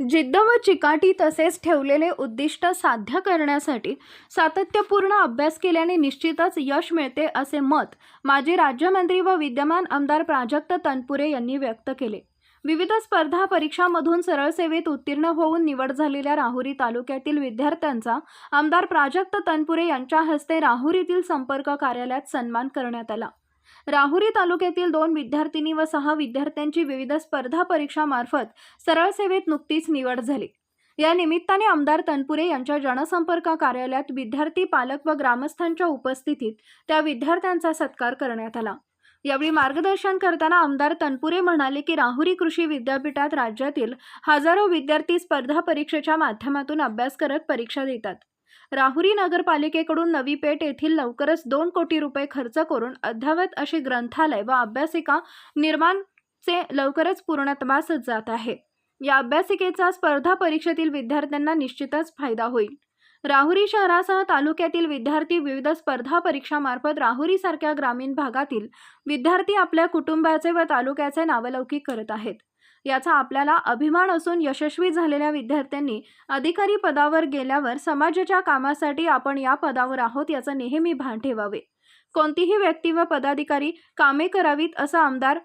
जिद्द व चिकाटी तसेच ठेवलेले उद्दिष्ट साध्य करण्यासाठी सातत्यपूर्ण अभ्यास केल्याने निश्चितच यश मिळते असे मत माजी राज्यमंत्री व विद्यमान आमदार प्राजक्त तनपुरे यांनी व्यक्त केले. विविध स्पर्धा परीक्षांमधून सरळ सेवेत उत्तीर्ण होऊन निवड झालेल्या राहुरी तालुक्यातील विद्यार्थ्यांचा आमदार प्राजक्त तनपुरे यांच्या हस्ते राहुरीतील संपर्क कार्यालयात सन्मान करण्यात आला. राहुरी तालुक्यातील दोन विद्यार्थिनी व सहा विद्यार्थ्यांची विविध स्पर्धा परीक्षामार्फत सरळ सेवेत नुकतीच निवड झाली. या निमित्ताने आमदार तनपुरे यांच्या जनसंपर्क कार्यालयात विद्यार्थी पालक व ग्रामस्थांच्या उपस्थितीत त्या विद्यार्थ्यांचा सत्कार करण्यात आला. यावेळी मार्गदर्शन करताना आमदार तनपुरे म्हणाले की राहुरी कृषी विद्यापीठात राज्यातील हजारो विद्यार्थी स्पर्धा परीक्षेच्या माध्यमातून अभ्यास करत परीक्षा देतात. राहुरी नगरपालिकेकडून नवी पेठ येथील लवकरच दोन कोटी रुपये खर्च करून अद्ययावत अशी ग्रंथालय व अभ्यासिका निर्माणचे लवकरच पूर्णत्वास जात आहे. या अभ्यासिकेचा स्पर्धा परीक्षेतील विद्यार्थ्यांना निश्चितच फायदा होईल. राहुरी शहरासह तालुक्यातील विद्यार्थी विविध स्पर्धा परीक्षामार्फत राहुरीसारख्या ग्रामीण भागातील विद्यार्थी आपल्या कुटुंबाचे व तालुक्याचे नावलौकिक करत आहेत. याचा आपल्याला अभिमान असून यशस्वी झालेल्या विद्यार्थ्यांनी अधिकारी पदावर गेल्यावर समाजाच्या कामासाठी आपण या पदावर आहोत याचं नेहमी भान ठेवावे. कोणतीही व्यक्ती व पदाधिकारी कामे करावीत असं आमदार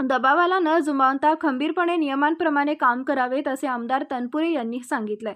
दबावाला न जुमावता खंबीरपणे नियमांप्रमाणे काम करावेत असे आमदार तनपुरे यांनी सांगितलंय.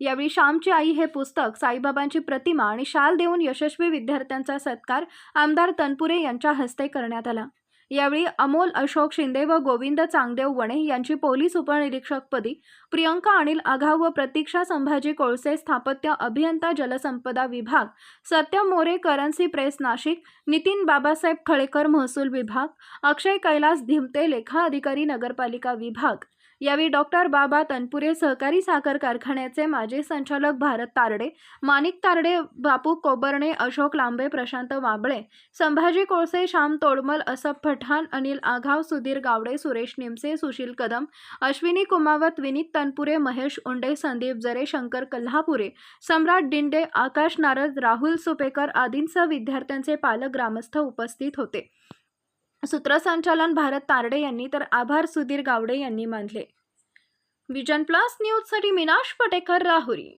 यावेळी श्यामची आई हे पुस्तक साईबाबांची प्रतिमा आणि शाल देऊन यशस्वी विद्यार्थ्यांचा सत्कार आमदार तनपुरे यांच्या हस्ते करण्यात आला. यावेळी अमोल अशोक शिंदे व गोविंद चांगदेव वणे यांची पोलीस उपनिरीक्षकपदी प्रियंका अनिल आघाव व प्रतीक्षा संभाजी कोळसे स्थापत्य अभियंता जलसंपदा विभाग सत्यम मोरे करन्सी प्रेस नाशिक नितीन बाबासाहेब खळेकर महसूल विभाग अक्षय कैलास धिमते लेखा अधिकारी नगरपालिका विभाग. यावेळी डॉक्टर बाबा तनपुरे सहकारी साखर कारखान्याचे माजी संचालक भारत तारडे माणिक तारडे बापू कोबर्णे अशोक लांबे प्रशांत वाबळे संभाजी कोळसे श्याम तोडमल असफ पठाण अनिल आघाव सुधीर गावडे सुरेश निमसे सुशील कदम अश्विनी कुमावत विनीत तनपुरे महेश उंडे संदीप जरे शंकर कल्हापुरे सम्राट डिंडे आकाश नारद राहुल सुपेकर आदींसह विद्यार्थ्यांचे पालक ग्रामस्थ उपस्थित होते. सूत्रसंचालन भारत तारडे यांनी तर आभार सुधीर गावडे यांनी मानले. विजन प्लस न्यूजसाठी मीनाश पटेकर राहुरी.